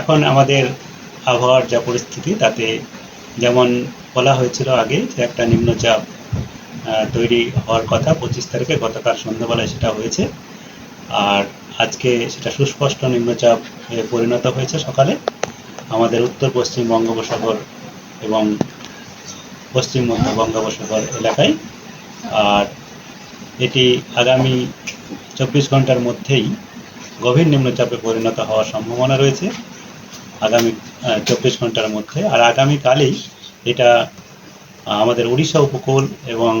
এখন আমাদের আবহাওয়ার যা পরিস্থিতি, তাতে যেমন বলা হয়েছিল আগে যে একটা নিম্নচাপ তৈরি হওয়ার কথা পঁচিশ তারিখে গতকাল সন্ধ্যাবেলায় সেটা হয়েছে। আর আজকে সেটা সুস্পষ্ট নিম্নচাপ পরিণত হয়েছে সকালে। আমাদের উত্তর পশ্চিম বঙ্গোপসাগর এবং পশ্চিম মধ্য বঙ্গোপসাগর এলাকায়। আর এটি আগামী চব্বিশ ঘণ্টার মধ্যেই গভীর নিম্নচাপে পরিণত হওয়ার সম্ভাবনা রয়েছে। আগামী চব্বিশ ঘণ্টার মধ্যে। আর আগামীকালেই এটা আমাদের উড়িষ্যা উপকূল এবং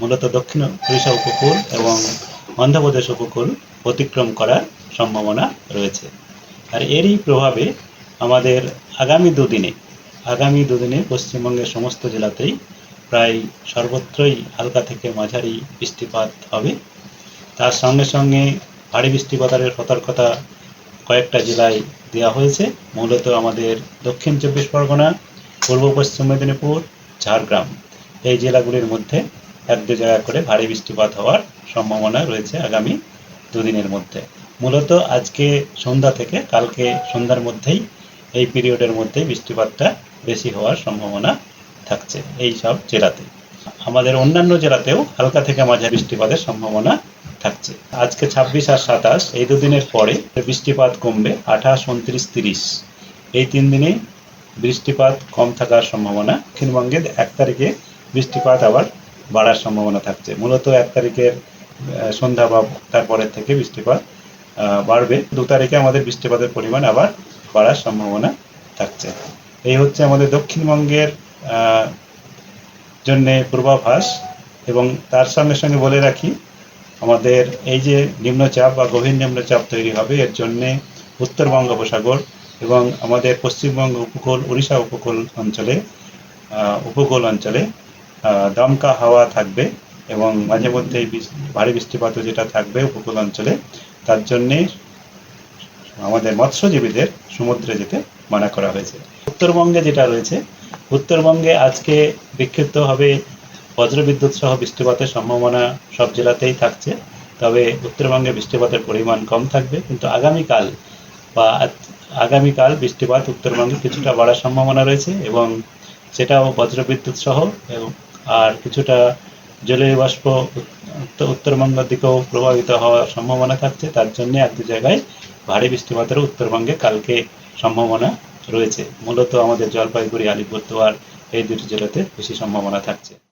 মূলত দক্ষিণ উড়িষ্যা উপকূল এবং অন্ধ্রপ্রদেশ উপকূল অতিক্রম করার সম্ভাবনা রয়েছে। আর এরই প্রভাবে আমাদের আগামী দুদিনে আগামী দুদিনে পশ্চিমবঙ্গের সমস্ত জেলাতেই প্রায় সর্বত্রই হালকা থেকে মাঝারি বৃষ্টিপাত হবে। তার সঙ্গে সঙ্গে ভারী বৃষ্টিপাতের সতর্কতা কয়েকটা জেলায় দেওয়া হয়েছে। মূলত আমাদের দক্ষিণ চব্বিশ পরগনা, পূর্ব পশ্চিম মেদিনীপুর, ঝাড়গ্রাম। এই জেলাগুলির মধ্যে এক দু জায়গা করে ভারী বৃষ্টিপাত হওয়ার সম্ভাবনা রয়েছে আগামী দুদিনের মধ্যে। মূলত আজকে সন্ধ্যা থেকে কালকে সন্ধ্যার মধ্যেই এই পিরিয়ডের মধ্যে বৃষ্টিপাতটা বেশি হওয়ার সম্ভাবনা থাকছে এই সব জেলাতে। আমাদের অন্যান্য জেলাতেও হালকা থেকে মাঝারি বৃষ্টিপাতের সম্ভাবনা থাকছে। আজকে ছাব্বিশ আর সাতাশ, এই দুদিনের পরে বৃষ্টিপাত কমবে আঠাশ, উনত্রিশ, তিরিশ। এই তিন দিনে বৃষ্টিপাত কম থাকার সম্ভাবনা। দক্ষিণবঙ্গে এক তারিখে বৃষ্টিপাত আবার বাড়ার সম্ভাবনা থাকছে। মূলত এক তারিখের সন্ধ্যা বা তারপরের থেকে বৃষ্টিপাত বাড়বে। দু তারিখে আমাদের বৃষ্টিপাতের পরিমাণ আবার বাড়ার সম্ভাবনা থাকছে। এই হচ্ছে আমাদের দক্ষিণবঙ্গের জন্যে পূর্বাভাস এবং তার সঙ্গে সঙ্গে বলে রাখি আমাদের এই যে নিম্নচাপ বা গভীর নিম্নচাপ তৈরি হবে, এর জন্যে উত্তর বঙ্গোপসাগর এবং আমাদের পশ্চিমবঙ্গ উপকূল উড়িষ্যা উপকূল অঞ্চলে উপকূল অঞ্চলে দমকা হাওয়া থাকবে এবং মাঝে মধ্যে ভারী বৃষ্টিপাত যেটা থাকবে উপকূল অঞ্চলে, তার জন্যে আমাদের মৎস্যজীবীদের সমুদ্রে যেতে মানা করা হয়েছে। উত্তরবঙ্গে যেটা রয়েছে, উত্তরবঙ্গে আজকে বিক্ষিপ্তভাবে বজ্রবিদ্যুৎ সহ বৃষ্টিপাতের সম্ভাবনা সব জেলাতেই থাকছে। তবে উত্তরবঙ্গে বৃষ্টিপাতের পরিমাণ কম থাকবে, কিন্তু আগামীকাল বা আগামীকাল বৃষ্টিপাত উত্তরবঙ্গে কিছুটা বাড়ার সম্ভাবনা রয়েছে এবং সেটাও বজ্রবিদ্যুৎ সহ এবং আর কিছুটা জলীয় বাষ্প উত্তর- উত্তরবঙ্গের দিকেও প্রভাবিত হওয়ার সম্ভাবনা থাকছে। তার জন্য এক দু জায়গায় ভারী বৃষ্টিপাতেরও উত্তরবঙ্গে কালকে সম্ভাবনা রয়েছে। মূলত আমাদের জলপাইগুড়ি, আলিপুরদুয়ার এই দুটি জেলাতে বেশি সম্ভাবনা থাকছে।